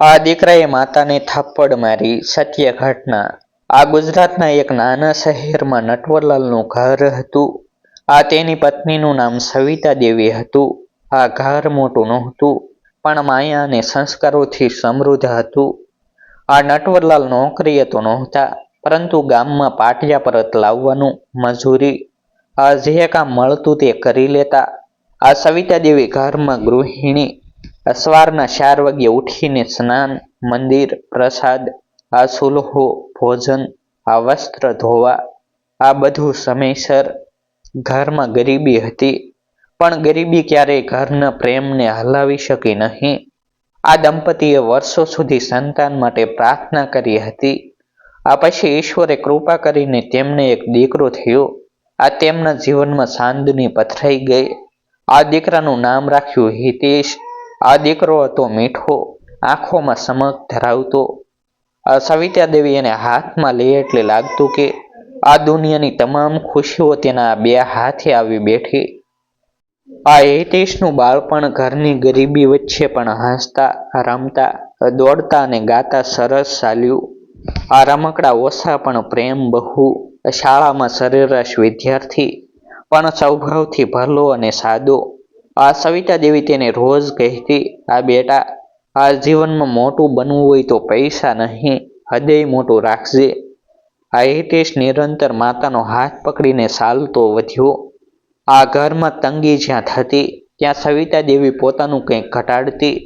આ દીકરાએ માતાને થાપ્પડ મારી સત્ય ઘટના આ ગુજરાતના એક નાના શહેરમાં નટવરલાલનું ઘર હતું. આ તેની પત્નીનું નામ સવિતા દેવી હતું. આ ઘર મોટું નહોતું, પણ માયા અને સંસ્કારોથી સમૃદ્ધ હતું. આ નટવરલાલ નોકરીએ તો નહોતા, પરંતુ ગામમાં પાટિયા પરત લાવવાનું મજૂરી. આ જે કામ મળતું તે કરી લેતા. આ સવિતા દેવી ઘરમાં ગૃહિણી. સવારના ચાર વાગ્યે ઉઠીને સ્નાન, મંદિર, પ્રસાદ, આ સુલહો ભોજન, આ વસ્ત્ર ધોવા, આ બધું સમયસર ઘરમાં ગરીબી હતી. પણ ગરીબી ક્યારેય ઘરના પ્રેમને હલાવી શકી નહીં. આ દંપતીએ વર્ષો સુધી સંતાન માટે પ્રાર્થના કરી હતી. આ પછી ઈશ્વરે કૃપા કરીને તેમને એક દીકરો થયો. આ તેમના જીવનમાં સાંદની પથરાઈ ગઈ. આ દીકરાનું નામ રાખ્યું હિતેશ. આ દીકરો હતો મીઠો, આંખોમાં ચમક ધરાવતો. આ સવિતા દેવી એને હાથમાં લે એટલે લાગતું કે આ દુનિયાની તમામ ખુશીઓ તેના બે હાથે આવી બેઠી. આ હિતેશનું બાળપણ ઘરની ગરીબી વચ્ચે પણ હસતા, રમતા, દોડતા અને ગાતા સરસ ચાલ્યું. આ રમકડા ઓછા પણ પ્રેમ બહુ. શાળામાં સરેરાશ વિદ્યાર્થી, પણ સ્વભાવથી ભલો અને સાદો. આ સવિતા દેવી તેને રોજ કહેતી, આ બેટા, આ જીવનમાં મોટું બનવું હોય તો પૈસા નહીં, હૃદય મોટું રાખજે. આ હિતેશ નિરંતર માતાનો હાથ પકડીને ચાલતો વધ્યો. આ ઘરમાં તંગી જ્યાં થતી, ત્યાં સવિતા દેવી પોતાનું કંઈક ઘટાડતી.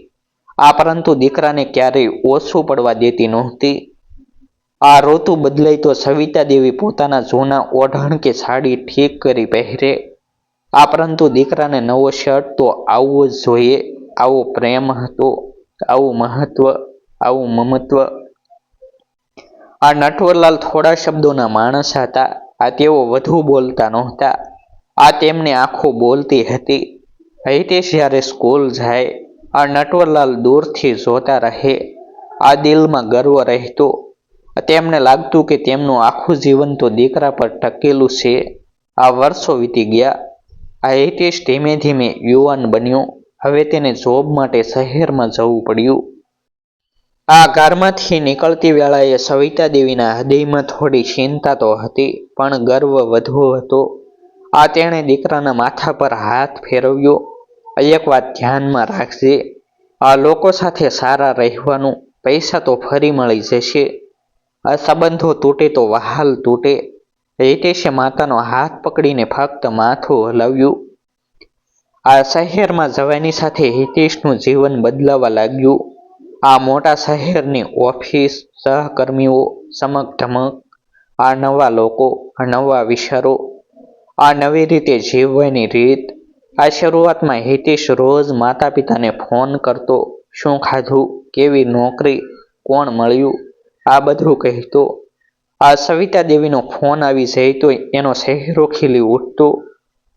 આ પરંતુ દીકરાને ક્યારેય ઓછું પડવા દેતી નહોતી. આ ઋતુ બદલાય તો સવિતા દેવી પોતાના જૂના ઓઢણ કે સાડી ઠીક કરી પહેરે. આ પરંતુ દીકરાને નવો શર્ટ તો આવવો જ જોઈએ. આવો પ્રેમ હતો, આવું મહત્વ, આવું મમત્વ. આ નટવરલાલ થોડા શબ્દોના માણસ હતા, આ તેઓ વધુ બોલતા નહોતા. આ તેમને આંખો બોલતી હતી. હિતેશ જ્યારે સ્કૂલ જાય, આ નટવરલાલ દૂરથી જોતા રહે. આ દિલમાં ગર્વ રહેતો. તેમને લાગતું કે તેમનું આખું જીવન તો દીકરા પર ટકેલું છે. આ વર્ષો વીતી ગયા. આ હિતેશ ધીમે ધીમે યુવાન બન્યો. હવે તેને જોબ માટે શહેરમાં જવું પડ્યું. આ કારમાંથી નીકળતી વેળાએ સવિતા દેવીના હૃદયમાં થોડી ચિંતા તો હતી, પણ ગર્વ વધુ હતો. આ તેણે દીકરાના માથા પર હાથ ફેરવ્યો. એક વાત ધ્યાનમાં રાખજે, આ લોકો સાથે સારા રહેવાનું, પૈસા તો ફરી મળી જશે. આ સંબંધો તૂટે તો વહાલ તૂટે. હિતેશે માતાનો હાથ પકડીને ફક્ત માથું હલાવ્યું. આ શહેરમાં જવાની સાથે હિતેશનું જીવન બદલાવા લાગ્યું. આ મોટા શહેરની ઓફિસ, સહકર્મીઓ ચમક ધમક, આ નવા લોકો, આ નવા વિચારો, આ નવી રીતે જીવવાની રીત. આ શરૂઆતમાં હિતેશ રોજ માતા પિતાને ફોન કરતો, શું ખાધું? કેવી નોકરી? કોણ મળ્યું? આ બધું કહેતો આ સવિતા દેવીનો ફોન આવી જાય તો એનો ચહેરો ખીલી ઉઠતો.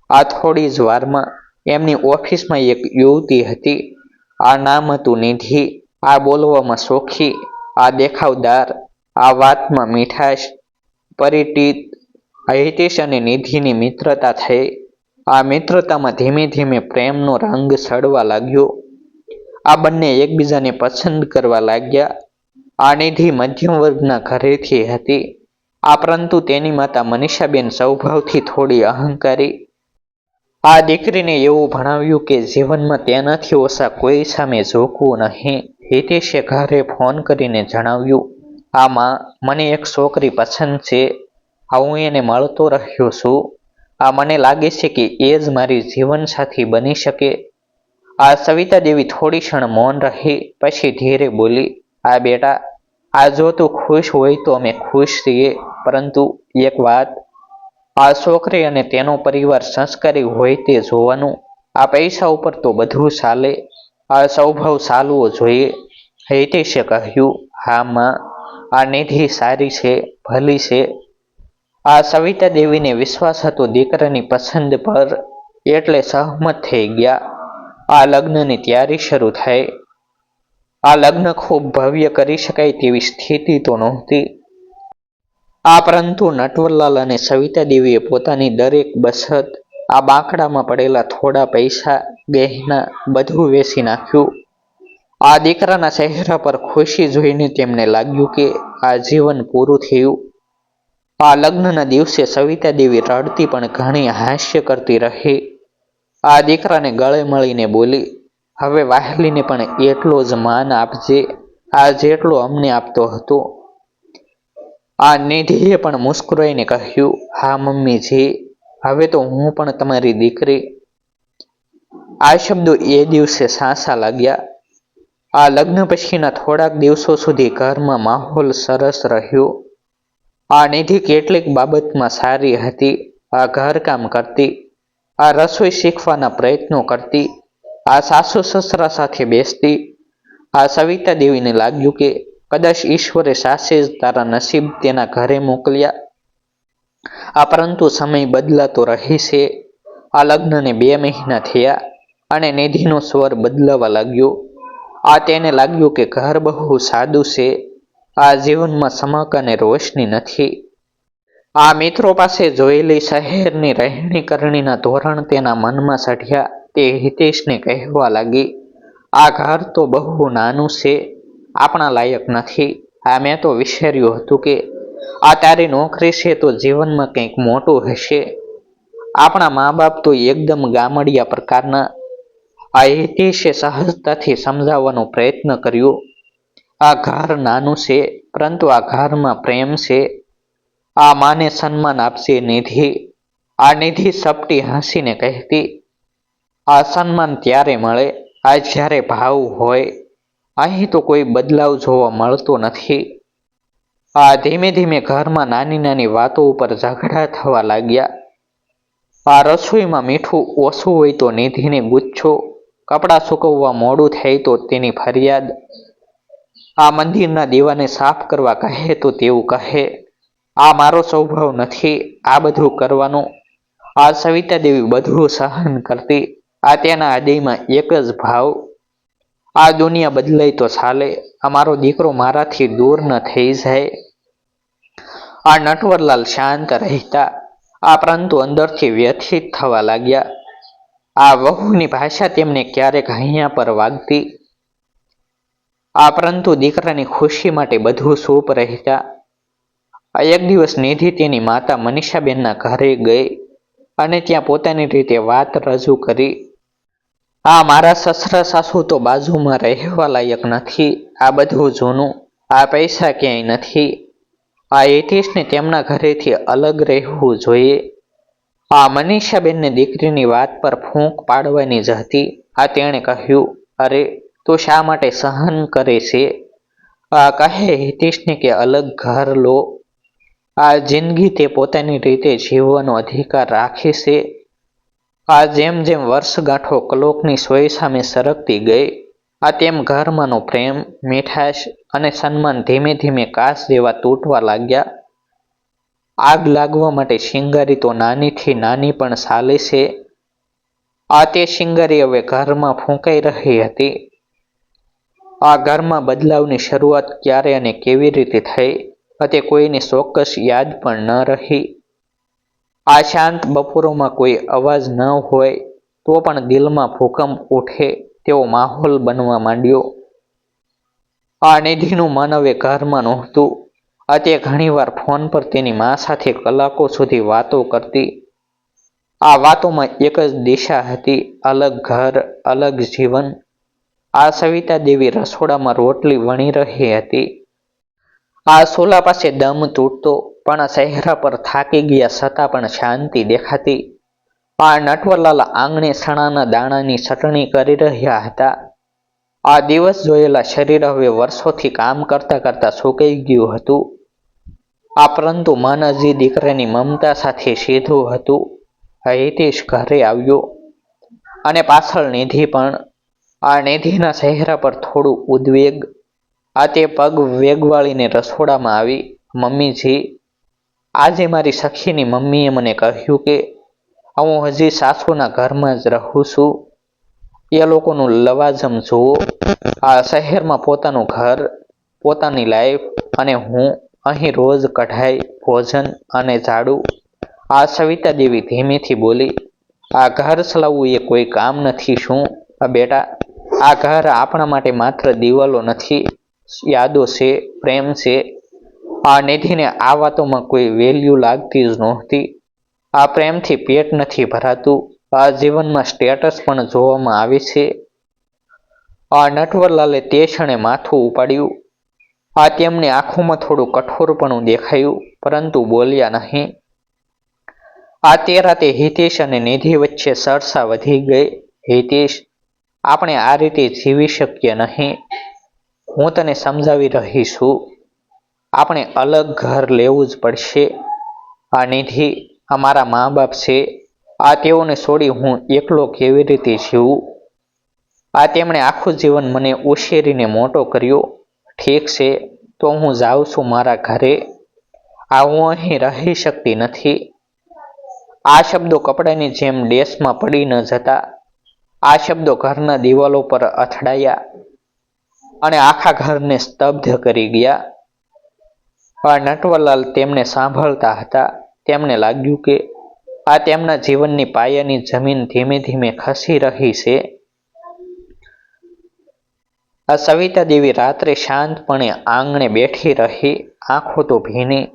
આ થોડી જ વારમાં એમની ઓફિસમાં એક યુવતી હતી. આ નામ હતું નિધિ. આ બોલવામાં સોખી. આ દેખાવદાર. આ વાતમાં મીઠાશ. પરિટીત. હિતેશ અને નિધિની મિત્રતા થઈ. આ મિત્રતામાં ધીમે ધીમે પ્રેમનો રંગ સડવા લાગ્યો. આ બંને એકબીજાને પસંદ કરવા લાગ્યા. આ નિધિ મધ્યમ વર્ગના ઘરેથી હતી. આ પરંતુ તેની માતા મનીષાબેન સૌભાવથી થોડી અહંકારી. આ દીકરીને એવું ભણાવ્યું કે જીવનમાં તેનાથી ઓછા કોઈ સામે ઝૂકવું નહીં. હિતેશે ઘરે ફોન કરીને જણાવ્યું આમાં મને એક છોકરી પસંદ છે. આ હું એને મળતો રહ્યો છું. આ મને લાગે છે કે એ જ મારી જીવનસાથી બની શકે. આ સવિતા દેવી થોડી ક્ષણ મૌન રહી, પછી ધીરે બોલી, આ બેટા આ જો તું ખુશ હોય તો અમે ખુશ છીએ. પરંતુ એક વાત, આ છોકરી અને તેનો પરિવાર સંસ્કારી હોય તે જોવાનું, આ પૈસા ઉપર તો બધું ચાલે, આ સ્વભાવ ચાલવો જોઈએ. હિતેશે કહ્યું, હા, માં, આ નિધિ સારી છે, ભલી છે. આ સવિતા દેવીને વિશ્વાસ હતો દીકરાની પસંદ પર, એટલે સહમત થઈ ગયા. આ લગ્નની તૈયારી શરૂ થઈ આ લગ્ન ખૂબ ભવ્ય કરી શકાય તેવી સ્થિતિ તો નહોતી. આ પરંતુ નટવરલાલ અને સવિતા દેવીએ પોતાની દરેક બચત આ બાંકડામાં પડેલા થોડા પૈસા ગહેના બધું વેચી નાખ્યું. આ દીકરાના ચહેરા પર ખુશી જોઈને તેમને લાગ્યું કે આ જીવન પૂરું થયું. આ લગ્નના દિવસે સવિતા દેવી રડતી પણ ઘણી હાસ્ય કરતી રહી. આ દીકરાને ગળે મળીને બોલી હવે વાહલીને પણ એટલો જ માન આપજે, આ જેટલો અમને આપતો હતો. આ નિધિએ પણ મુસ્કરાઈને કહ્યું, હા મમ્મીજી હવે તો હું પણ તમારી દીકરી. આ શબ્દો એ દિવસે સાસા લાગ્યા. આ લગ્ન પછીના થોડાક દિવસો સુધી ઘરમાં માહોલ સરસ રહ્યો. આ નિધિ કેટલીક બાબતમાં સારી હતી, આ ઘરકામ કરતી, આ રસોઈ શીખવાના પ્રયત્નો કરતી આ સાસુ સસરા સાથે બેસતી આ સવિતા દેવીને લાગ્યું કે કદાચ ઈશ્વરે સાસે જ તારા નસીબ તેના ઘરે મોકલ્યા. આ પરંતુ સમય બદલાતો રહે છે આ લગ્નને બે મહિના થયા અને નિધિનો સ્વર બદલાવા લાગ્યો. આ તેને લાગ્યું કે ઘર બહુ સાદું છે. આ જીવનમાં સમક અને રોશની નથી. આ મિત્રો પાસે જોયેલી શહેરની રહેણી કરણીના ધોરણ તેના મનમાં ચઢ્યા તે હિતેશને કહેવા લાગી આ ઘર તો બહુ નાનું છે, આપણા લાયક નથી. આ મેં તો વિચાર્યું હતું કે, આ તારી નોકરી છે તો જીવનમાં કંઈક મોટું હશે. આપણા મા બાપ તો એકદમ ગામડિયા પ્રકારના. આ હિતેશે સહજતાથી સમજાવવાનો પ્રયત્ન કર્યો આ ઘર નાનું છે, પરંતુ આ ઘરમાં પ્રેમ છે. આ માને સન્માન આપશે નિધિ. આ નિધિ સપટી હસીને કહેતી આ સન્માન ત્યારે મળે, આ જ્યારે ભાવ હોય, અહીં તો કોઈ બદલાવ જોવા મળતો નથી. આ ધીમે ધીમે ઘરમાં નાની નાની વાતો ઉપર ઝઘડા થવા લાગ્યા. આ રસોઈમાં મીઠું ઓછું હોય તો નિધિને ગુચ્છો, કપડાં સૂકવવા મોડું થાય તો તેની ફરિયાદ. આ મંદિરના દીવાને સાફ કરવા કહે તો તેવું કહે, આ મારો સ્વભાવ નથી, આ બધું કરવાનું. આ સવિતા દેવી બધું સહન કરતી આ તેના હૃદયમાં એક જ ભાવ, આ દુનિયા બદલાય તો ચાલે, અમારો દીકરો મારાથી દૂર ન થઈ જાય. આ નટવરલાલ શાંત રહેતા, આ પરંતુ અંદરથી વ્યથિત થવા લાગ્યા. આ વહુની ભાષા તેમને ક્યારેક અહીંયા પર વાગતી. આ પરંતુ દીકરાની ખુશી માટે બધું સૂપ રહેતા. એક દિવસ નિધિ તેની માતા મનીષાબેનના ઘરે ગઈ અને ત્યાં પોતાની રીતે વાત રજૂ કરી. આ મારા સસરા સાસુ તો બાજુમાં રહેવા લાયક નથી. આ બધું જૂનું. આ પૈસા ક્યાંય નથી. આ હિતેશને તેમના ઘરેથી અલગ રહેવું જોઈએ. આ મનીષાબેનને દીકરીની વાત પર ફૂંક પાડવાની જ હતી. આ તેણે કહ્યું, અરે, તું શા માટે સહન કરે છે? આ કહે હિતેશને કે અલગ ઘર લો. આ જિંદગી તે પોતાની રીતે જીવવાનો અધિકાર રાખે છે. આ જેમ જેમ વર્ષગાંઠો કલોકની સોય સામે સરકતી ગઈ, આ તેમ ઘરમાંનો પ્રેમ, મીઠાશ અને સન્માન ધીમે ધીમે કાચ જેવા તૂટવા લાગ્યા. આગ લાગવા માટે શિંગારી તો નાનીથી નાની પણ ચાલે છે. આ તે શિંગારી હવે ઘરમાં ફૂંકાઈ રહી હતી. આ ઘરમાં બદલાવની શરૂઆત ક્યારે અને કેવી રીતે થઈ તે કોઈની ચોક્કસ યાદ પણ ન રહી. આ શાંત બપોરોમાં કોઈ અવાજ ન હોય તો પણ દિલમાં ભૂકંપ ઉઠે તેવો માહોલ બનવા માંડ્યો. આ નિધિનું મન હવે ઘરમાં નહોતું. આ તે ઘણીવાર ફોન પર તેની મા સાથે કલાકો સુધી વાતો કરતી. આ વાતોમાં એક જ દિશા હતી, અલગ ઘર, અલગ જીવન. આ સવિતા દેવી રસોડામાં રોટલી વણી રહી હતી. આ સોલા પાસે દમ તૂટતો પણ ચહેરા પર થાકી ગયા છતાં પણ શાંતિ દેખાતી. આ નટવરલાલ આંગણે સણાના દાણાની ચટણી કરી રહ્યા હતા. આ દિવસ જોયેલા શરીર હવે વર્ષોથી કામ કરતા કરતા સુકાઈ ગયું હતું. આ પરંતુ મન હજી દીકરાની મમતા સાથે સીધું હતું. હિતેશ ઘરે આવ્યો અને પાછળ નિધિ પણ. આ નિધિના ચહેરા પર થોડું ઉદ્વેગ. આ તે પગ વેગવાળીને રસોડામાં આવી. મમ્મીજી આજે મારી સખીની મમ્મીએ મને કહ્યું કે, હું હજી સાસુના ઘરમાં જ રહું છું. એ લોકોનું લવાજમ જુઓ. આ શહેરમાં પોતાનું ઘર, પોતાની લાઈફ અને હું અહીં રોજ કઢાઈ, ભોજન અને ઝાડુ. આ સવિતા દેવી ધીમેથી બોલી, આ ઘર ચલાવવું એ કોઈ કામ નથી શું? બેટા, આ ઘર આપણા માટે માત્ર દિવાલો નથી. યાદો છે, પ્રેમ છે આ નિધિને આ વાતોમાં કોઈ વેલ્યુ લાગતી જ નહોતી. આ પ્રેમથી પેટ નથી ભરાતું. આ જીવનમાં સ્ટેટસ પણ જોવામાં આવે છે. આ નટવરલાલે તે ક્ષણે માથું ઉપાડ્યું. આ તેમની આંખોમાં થોડું કઠોરપણું દેખાયું, પરંતુ બોલ્યા નહીં. આ તે રાતે હિતેશ અને નિધિ વચ્ચે સરસા વધી ગઈ. હિતેશ, આપણે આ રીતે જીવી શકીએ નહીં. હું તને સમજાવી રહી છું. આપણે અલગ ઘર લેવું જ પડશે. આ નિધિ અમારા મા બાપ છે. આ તેઓને છોડી હું એકલો કેવી રીતે જીવું? આ તેમણે આખું જીવન મને ઉછેરીને મોટો કર્યો. ઠીક છે, તો હું જાઉં છું મારા ઘરે. આ હું અહીં રહી શકતી નથી. આ શબ્દો કપડાની જેમ ડેશમાં પડી ન જતા. આ શબ્દો ઘરના દિવાલો પર અથડાયા અને આખા ઘરને સ્તબ્ધ કરી ગયા. નટવરલાલ તેમને સાંભળતા હતા. તેમને લાગ્યું કે આ તેમના જીવનની પાયાની જમીન ધીમે ધીમે ખસી રહી છે. આ સવિતા દેવી રાત્રે શાંતપણે આંગણે બેઠી રહી, આંખો તો ભીની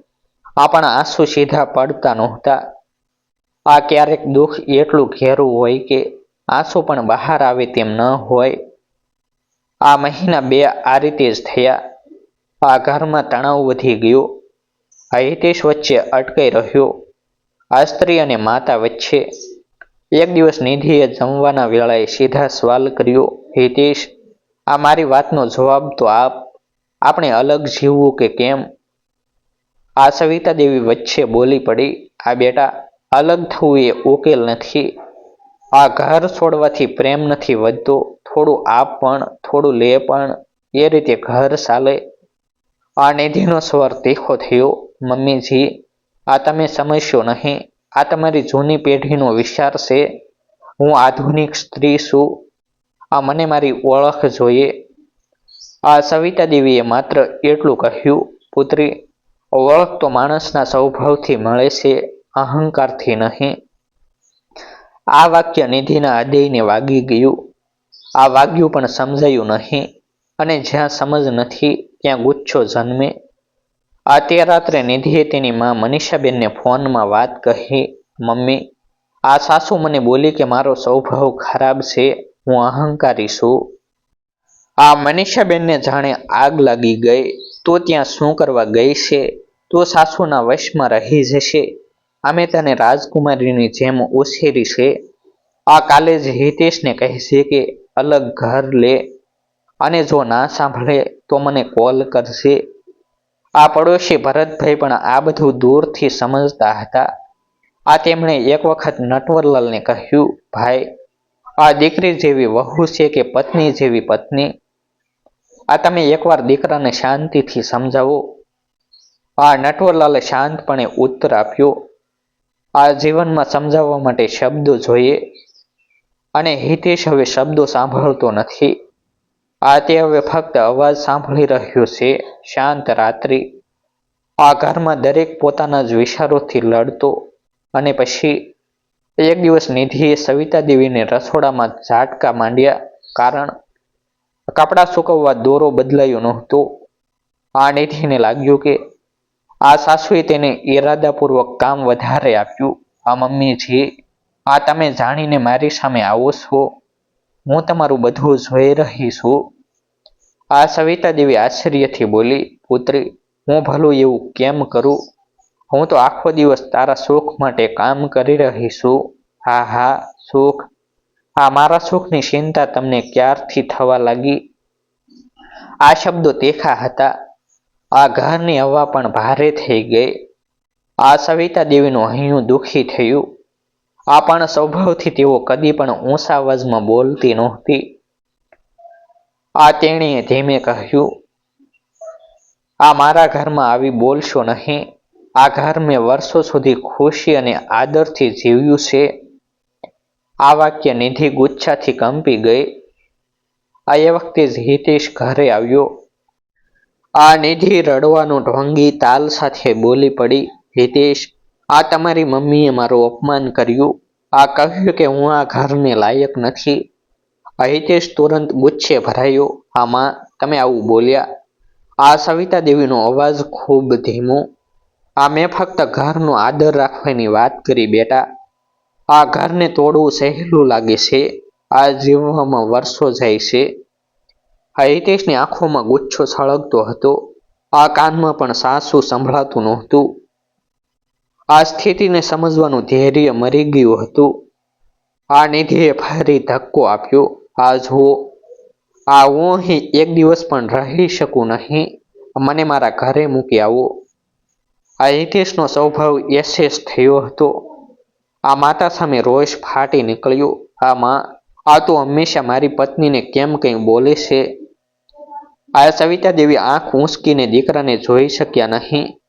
આપણા આંસુ સીધા પડતા નહોતા. આ ક્યારેક દુઃખ એટલું ઘેરું હોય કે આંસુ પણ બહાર આવે તેમ ન હોય. આ મહિના બે આ રીતે જ થયા. આ ઘરમાં તણાવ વધી ગયો. આ હિતેશ વચ્ચે અટકાઈ રહ્યો. આ સ્ત્રી અને માતા વચ્ચે એક દિવસ નિધિએ જમવાના વેળાએ સીધા સવાલ કર્યો. હિતેશ, આ મારી વાતનો જવાબ તો આપ. આપણે અલગ જીવવું કે કેમ? આ સવિતા દેવી વચ્ચે બોલી પડી. આ બેટા, અલગ થવું એ ઉકેલ નથી. આ ઘર છોડવાથી પ્રેમ નથી વધતો. થોડું આપ પણ, થોડું લે પણ. એ રીતે ઘર ચાલે. આ નિધિનો સ્વર તીખો થયો. મમ્મીજી, આ તમે સમજશો નહીં. આ તમારી જૂની પેઢીનો વિચાર છે. હું આધુનિક સ્ત્રી છું. આ મને મારી ઓળખ જોઈએ. આ સવિતા દેવીએ માત્ર એટલું કહ્યું, પુત્રી, ઓળખ તો માણસના સ્વભાવથી મળે છે, અહંકારથી નહીં. આ વાક્ય નિધિના હૃદયને વાગી ગયું. આ વાગ્યું પણ સમજાયું નહીં. અને જ્યાં સમજ નથી, ત્યાં ગુચ્છો જન્મે. આ તે રાત્રે નિધિએ તેની માં મનીષાબેનને ફોનમાં વાત કહી, મમ્મી, આ સાસુ મને બોલી કે મારો સ્વભાવ ખરાબ છે, હું અહંકારી છું. આ મનીષાબેનને જાણે આગ લાગી ગઈ, તો ત્યાં શું કરવા ગઈ છે? તો સાસુના વશમાં રહી જશે. અમે તને રાજકુમારીની જેમ ઉછેરી છે. આ કાલે જ હિતેશને કહેશે કે, અલગ ઘર લે. અને જો ના સાંભળે તો મને કોલ કરશે. આ પડોશી ભરતભાઈ પણ આ બધું દૂરથી સમજતા હતા. આ તેમણે એક વખત નટવરલાલને કહ્યું, ભાઈ, આ દીકરી જેવી વહુ છે કે પત્ની જેવી પત્ની? આ તમે એકવાર દીકરાને શાંતિથી સમજાવો. આ નટવરલાલે શાંતપણે ઉત્તર આપ્યો, આ જીવનમાં સમજાવવા માટે શબ્દો જોઈએ. અને હિતેશ હવે શબ્દો સાંભળતો નથી. આ તે હવે ફક્ત અવાજ સાંભળી રહ્યો છે. શાંત રાત્રિ. આ ઘરમાં દરેક પોતાના જ વિચારોથી લડતો અને પછી એક દિવસ નિધિએ સવિતા દેવીને રસોડામાં ઝાટકા માંડ્યા કારણ કપડાં સુકવવા દોરો બદલાયો નહોતો. આ નિધિને લાગ્યું કે આ સાસુએ તેને ઈરાદાપૂર્વક કામ વધારે આપ્યું. આ મમ્મીજી આ તમે જાણીને મારી સામે આવો છો. હું તમારું બધું જોઈ રહી છું. આ સવિતા દેવી આશ્ચર્યથી બોલી, પુત્રી, હું ભલું એવું કેમ કરું? હું તો આખો દિવસ તારા સુખ માટે કામ કરી રહી છું. હા હા, સુખ. આ મારા સુખની ચિંતા તમને ક્યારથી થવા લાગી? આ શબ્દો તેખા હતા. આ ઘરની હવા પણ ભારે થઈ ગઈ. આ સવિતા દેવીનું હૈયું દુઃખી થયું. આ પણ સ્વભાવથી તેઓ કદી પણ ઊંચા અવાજમાં બોલતી નહોતી. આ તેણીએ ધીમે કહ્યું, આ મારા ઘરમાં આવી બોલશો નહીં. આ ઘર મેં વર્ષો સુધી ખુશી અને આદરથી જીવ્યું છે. આ વાક્ય નિધિ ગુચ્છાથી કંપી ગઈ. આ એ વખતે જ હિતેશ ઘરે આવ્યો. આ નિધિ રડવાનું ઢોંગી તાલ સાથે બોલી પડી. હિતેશ આ તમારી મમ્મીએ મારું અપમાન કર્યું. આ કહ્યું કે હું આ ઘરને લાયક નથી. અહિતેશ તુરંત ગુચ્છે ભરાયો. આમાં તમે આવું બોલ્યા? આ સવિતા દેવીનો અવાજ ખૂબ ધીમો. આ મેં ફક્ત ઘરનો આદર રાખવાની વાત કરી બેટા. આ ઘરને તોડવું સહેલું લાગે છે. આ જીવવામાં વર્ષો જાય છે. હિતેશની આંખોમાં ગુચ્છો સળગતો હતો. આ કાનમાં પણ સાસુ સંભળાતું નહોતું. આ સ્થિતિને સમજવાનું ધૈર્ય મરી ગયું હતું. આ નિધિએ ફરી ધક્કો આપ્યો. આ જુઓ, આ હું અહીં એક દિવસ પણ રહી શકું નહીં. મને મારા ઘરે મૂકી આવો. આ હિતેશનો સ્વભાવ એસેસ થયો હતો. આ માતા સામે રોષ ફાટી નીકળ્યો. આ માં, આ તો હંમેશા મારી પત્નીને કેમ કંઈ બોલે છે? આ સવિતા દેવી આંખ ઊંચકીને દીકરાને જોઈ શક્યા નહીં.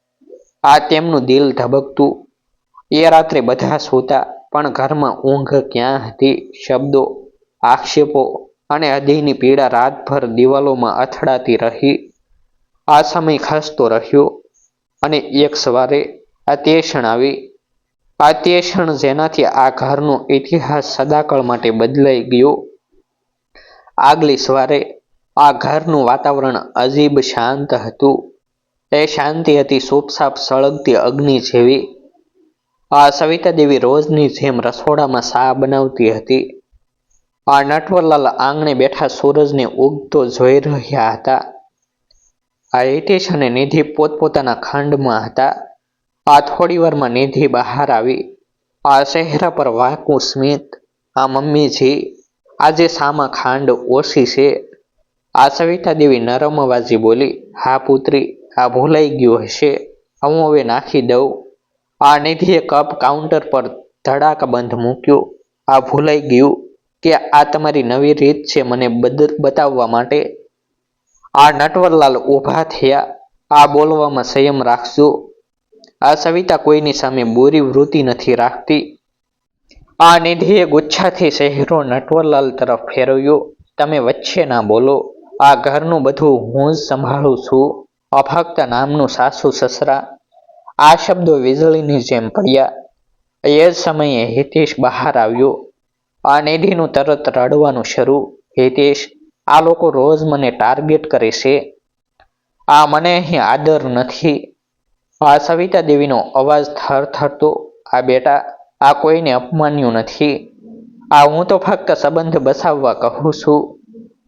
આ તેમનું દિલ ધબકતું. એ રાત્રે બધા સૂતા, પણ ઘરમાં ઊંઘ ક્યાં હતી શબ્દો, આક્ષેપો અને હૃદયની પીડા રાતભર દિવાલોમાં અથડાતી રહી. આ સમય ખસતો રહ્યો અને એક સવારે આ તે ક્ષણ આવી. આ તે ક્ષણ જેનાથી આ ઘરનો ઇતિહાસ સદાકળ માટે બદલાઈ ગયો. આગલી સવારે આ ઘરનું વાતાવરણ અજીબ શાંત હતું. એ શાંતિ હતી સૂપસાપ સળગતી અગ્નિ જેવી. આ સવિતા દેવી રોજની જેમ રસોડામાં સા બનાવતી હતી. આ નટવરલાલ આંગણે બેઠા સૂરજને ઉગતો જોઈ રહ્યા હતા. આ હિતેશ અને નિધિ પોતપોતાના ખંડમાં હતા. આ થોડી વારમાં નિધિ બહાર આવી. આ ચહેરા પર વાકું સ્મિત. આ મમ્મીજી, આજે સામા ખાંડ ઓછી છે. આ સવિતા દેવી નરમ અવાજી બોલી, હા પુત્રી આ ભૂલાઈ ગયું હશે. હું હવે નાખી દઉં. આ નિધિએ કપ કાઉન્ટર પર ધડાકાબંધ મૂક્યો. આ ભૂલાઈ ગયું કે આ તમારી નવી રીત છે મને બતાવવા માટે. આ નટવરલાલ ઊભા થયા. આ બોલવામાં સંયમ રાખજો. આ સવિતા કોઈની સામે બોરી વૃત્તિ નથી રાખતી. આ નિધિએ ગુચ્છાથી શહેરો નટવરલાલ તરફ ફેરવ્યો. તમે વચ્ચે ના બોલો. આ ઘરનું બધું હું જ સંભાળું છું. અફક્ત નામનું સાસુ સસરા, આ શબ્દો વીજળીની જેમ પડ્યા. એ જ સમયે હિતેશ બહાર આવ્યો આ નિધિનું તરત રડવાનું શરૂ. હિતેશ, આ લોકો રોજ મને ટાર્ગેટ કરે છે. આ મને અહીં આદર નથી. આ સવિતા દેવીનો અવાજ થરથરતો આ બેટા, આ કોઈને અપમાન્યું નથી. આ હું તો ફક્ત સંબંધ બસાવવા કહું છું.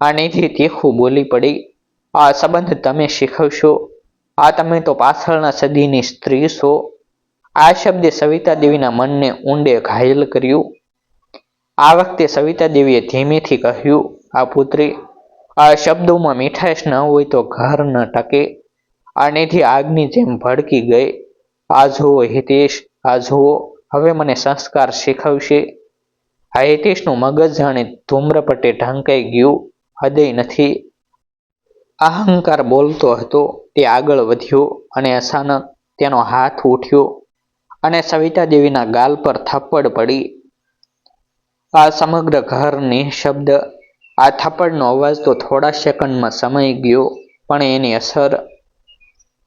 આ નિધિ તીખું બોલી પડી. આ સંબંધ તમે શીખવશો. આ તમે તો પાછળના સદીની સ્ત્રી છો. આ શબ્દે સવિતા દેવીના મનને ઊંડે ઘાયલ કર્યું. આ વખતે સવિતા દેવીએ ધીમેથી કહ્યું, આ પુત્રી, આ શબ્દોમાં મીઠાશ ન હોય તો ઘર ન ટકે. આનેથી આગની જેમ ભડકી ગઈ. આ જુઓ હિતેશ, આ જુઓ, હવે મને સંસ્કાર શીખવશે. આ હિતેશનું મગજ જાણે ધૂમ્રપટે ઢંકાઈ ગયું. હૃદય નથી. અહંકાર બોલતો હતો, તે આગળ વધ્યો અને અચાનક તેનો હાથ ઉઠ્યો અને સવિતા દેવીના ગાલ પર થપ્પડ પડી. આ સમગ્ર ઘર નિઃશબ્દ આ થપ્પડનો અવાજ તો થોડા સેકન્ડમાં સમાઈ ગયો, પણ એની અસર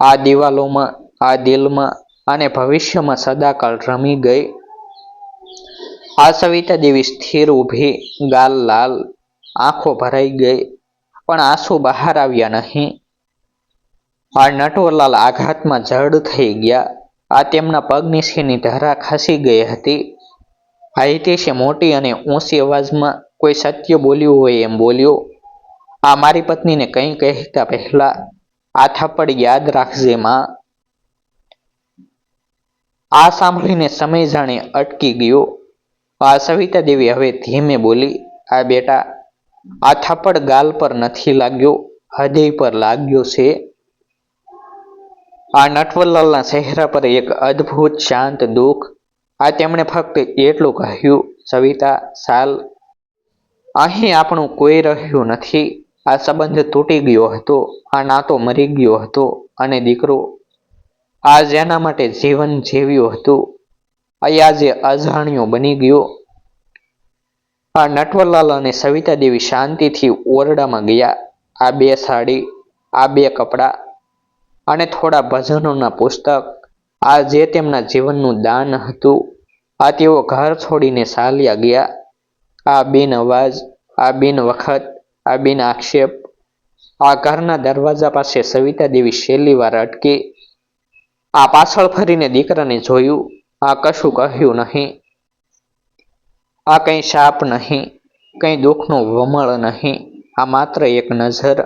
આ દિવાલોમાં, આ દિલમાં અને ભવિષ્યમાં સદાકાળ રમી ગઈ. આ સવિતા દેવી સ્થિર ઊભી, ગાલ લાલ, આંખો ભરાઈ ગઈ. પણ આંસુ બહાર આવ્યા નહીં. આ નટવરલાલ આઘાતમાં જડ થઈ ગયા. આ તેમના પગ નીચેની ધરા ખસી ગઈ હતી? આ મોટી અને ઊંચી અવાજમાં કોઈ સત્ય બોલ્યું હોય એમ બોલ્યો, આ મારી પત્નીને કંઈ કહેતા પહેલા આ થપ્પડ યાદ રાખજે, માં. આ સાંભળીને સમય જાણે અટકી ગયો. આ સવિતા દેવી હવે ધીમે બોલી, આ બેટા આ થાપડ ગાલ પર નથી લાગ્યો, હૃદય પર લાગ્યો છે. આ નટવરલાલના ચહેરા પર એક અદ્ભુત શાંત દુઃખ. આ તેમણે ફક્ત એટલું કહ્યું, સવિતા, સાલ, અહીં આપણું કોઈ રહ્યું નથી. આ સંબંધ તૂટી ગયો હતો, આ નાતો મરી ગયો હતો, અને દીકરો આ જેના માટે જીવન જીવ્યું હતું. અહીંયા જે અજાણ્યો બની ગયો. આ નટવરલાલ અને સવિતા દેવી શાંતિથી ઓરડામાં ગયા. આ બે સાડી, આ બે કપડાં અને થોડા ભજનોના પુસ્તક. આ જે તેમના જીવનનું દાન હતું, આ તેઓ ઘર છોડીને ચાલ્યા ગયા. આ બેન અવાજ, આ બિન વખત, આ બિન આક્ષેપ. આ ઘરના દરવાજા પાસે સવિતા દેવી છેલ્લી વાર અટકી. આ પાછળ ફરીને દીકરાને જોયું. આ કશું કહ્યું નહીં. આ કંઈ શાપ નહીં, કંઈ દુઃખનું વમળ નહીં, આ માત્ર એક નજર.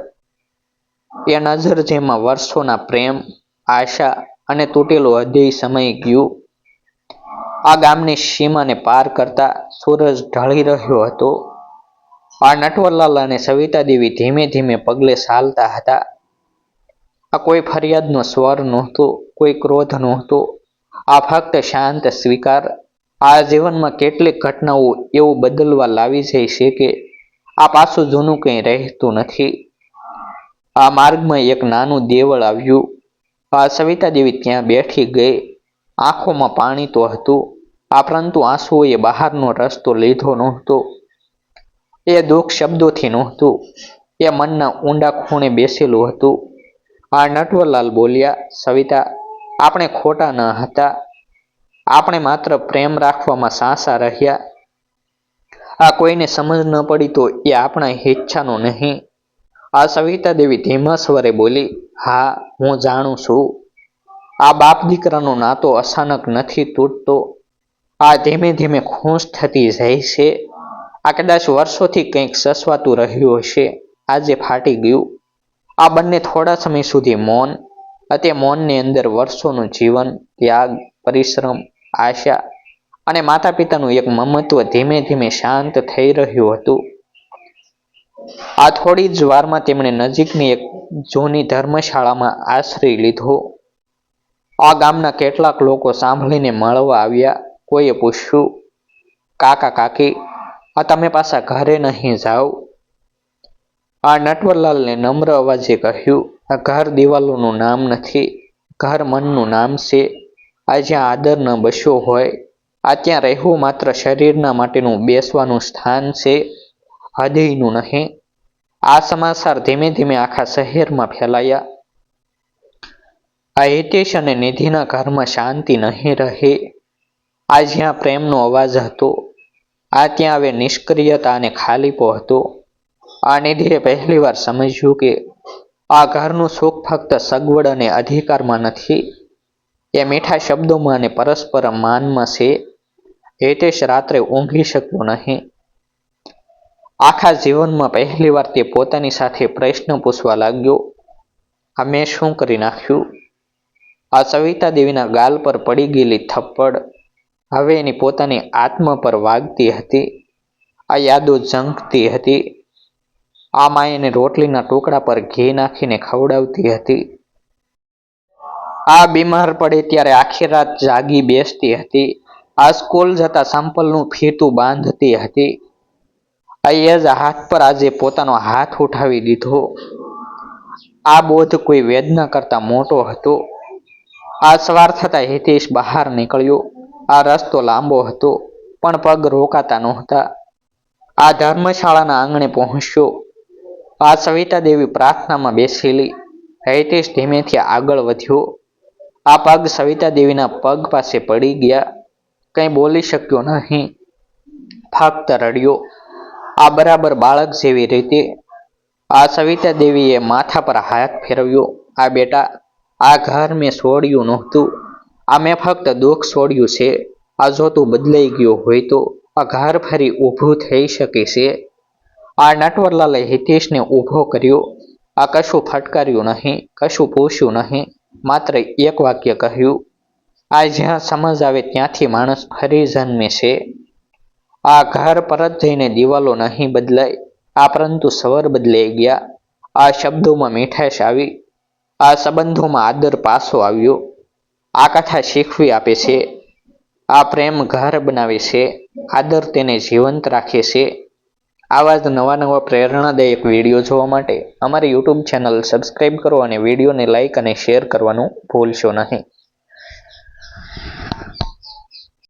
એ નજર જેમાં વર્ષોના પ્રેમ, આશા અને તૂટેલું હૃદય સમય ગયું. આ ગામની સીમાને પાર કરતા સૂરજ ઢળી રહ્યો હતો. આ નટવરલાલ અને સવિતા દેવી ધીમે ધીમે પગલે ચાલતા હતા. આ કોઈ ફરિયાદનો સ્વર નહોતો, કોઈ ક્રોધ નહોતો. આ ફક્ત શાંત સ્વીકાર આ જીવનમાં કેટલીક ઘટનાઓ એવું બદલવા લાવી જાય છે કે આ પાછું જૂનું કંઈ રહેતું નથી. આ માર્ગમાં એક નાનું દેવળ આવ્યું. આ સવિતા દેવી ત્યાં બેઠી ગઈ. આંખોમાં પાણી તો હતું. આ પરંતુ આંસુઓએ બહારનો રસ્તો લીધો નહોતો. એ દુઃખ શબ્દોથી નહોતું. એ મનના ઊંડા ખૂણે બેસેલું હતું. આ નટવરલાલ બોલ્યા, સવિતા, આપણે ખોટા ન હતા. આપણે માત્ર પ્રેમ રાખવામાં સાસા રહ્યા. આ કોઈને સમજ ન પડી તો એ આપણા ઈચ્છાનું નહીં. આ સવિતા દેવી ધીમા સ્વરે બોલી, હા, હું જાણું છું. આ બાપ દીકરાનો નાતો અચાનક નથી તૂટતો. આ ધીમે ધીમે ખુશ થતી જાય છે. આ કદાચ વર્ષોથી કંઈક સસવાતું રહ્યું હશે. આજે ફાટી ગયું. આ બંને થોડા સમય સુધી મૌન તે મૌનની અંદર વર્ષોનું જીવન, ત્યાગ, પરિશ્રમ આશા અને માતા પિતાનું એક મમત્વ ધીમે ધીમે શાંત થઈ રહ્યું હતું. આ થોડી જ વારમાં તેમણે નજીકની એક જૂની ધર્મશાળામાં આશ્રય લીધો. આ ગામના કેટલાક લોકો સાંભળીને મળવા આવ્યા. કોઈએ પૂછ્યું, કાકા, કાકી, આ તમે પાછા ઘરે નહીં જાઓ? આ નટવરલાલને નમ્ર અવાજે કહ્યું, આ ઘર દિવાલોનું નામ નથી, ઘર મનનું નામ છે. આ જ્યાં આદર ન બસ્યો હોય. આ ત્યાં રહેવું માત્ર શરીરના માટેનું બેસવાનું સ્થાન છે, હૃદયનું નહીં. આ સમાચાર ધીમે ધીમે આખા શહેરમાં ફેલાયા. આ હિતેશ અને નિધિના ઘરમાં શાંતિ નહીં રહે. આ જ્યાં પ્રેમનો અવાજ હતો. આ ત્યાં હવે નિષ્ક્રિયતા અને ખાલીપો હતો. આ નિધિએ પહેલીવાર સમજ્યું કે આ ઘરનું સુખ ફક્ત સગવડ અને અધિકારમાં નથી. એ મીઠા શબ્દોમાં અને પરસ્પર માનમાં છે. હિતેશ રાત્રે ઊંઘી શક્યો નહીં. આખા જીવનમાં પહેલીવાર તે પોતાની સાથે પ્રશ્ન પૂછવા લાગ્યો. આ મેં શું કરી નાખ્યું આ સવિતા દેવીના ગાલ પર પડી ગયેલી થપ્પડ. હવે એની પોતાની આત્મા પર વાગતી હતી. આ યાદો ઝંખતી હતી. આ એને રોટલીના ટુકડા પર ઘી નાખીને ખવડાવતી હતી. આ બીમાર પડે ત્યારે આખી રાત જાગી બેસતી હતી. આ સ્કૂલ જતા સંપલનું ફીતું બાંધતી હતી. અયજ હાથ પર આજે પોતાનો હાથ ઉઠાવી દીધો. આ બોધ કોઈ વેદના કરતા મોટો હતો. આ સવાર થતા હિતેશ બહાર નીકળ્યો. આ રસ્તો લાંબો હતો, પણ પગ રોકાતા નહોતા. આ ધર્મશાળાના આંગણે પહોંચ્યો. આ સવિતા દેવી પ્રાર્થનામાં બેસેલી. હિતેશ ધીમેથી આગળ વધ્યો. આ પગ સવિતા દેવીના પગ પાસે પડી ગયા. કંઈ બોલી શક્યો નહીં. ફક્ત રડ્યો. આ બરાબર બાળક જેવી રીતે. આ સવિતા દેવીએ માથા પર હાથ ફેરવ્યો. આ બેટા, આ ઘર મેં છોડ્યું નહોતું. આ મેં ફક્ત દુઃખ છોડ્યું છે. આ જો તું બદલાઈ ગયો હોય તો આ ઘર ફરી ઊભું થઈ શકે છે. આ નટવરલાલે હિતેશને ઊભો કર્યો. આ કશું ફટકાર્યું નહીં, કશું પૂછ્યું નહીં. માત્ર એક વાક્ય કહ્યું, આ જ્યાં સમજ આવે ત્યાંથી માણસ ફરી જન્મે છે. આ ઘર પરત જઈને દિવાલો નહીં બદલાય, આ પરંતુ સ્વર બદલાઈ ગયા. આ શબ્દોમાં મીઠાશ આવી, આ સંબંધોમાં આદર પાસો આવ્યો. આ કથા શીખવી આપે છે. આ પ્રેમ ઘર બનાવે છે. આદર તેને જીવંત રાખે છે. આવા જ નવા નવા પ્રેરણાદાયક વીડિયો જોવા માટે અમારી યુટ્યુબ ચેનલ સબસ્ક્રાઈબ કરો અને વિડીયોને લાઇક અને શેર કરવાનું ભૂલશો નહીં.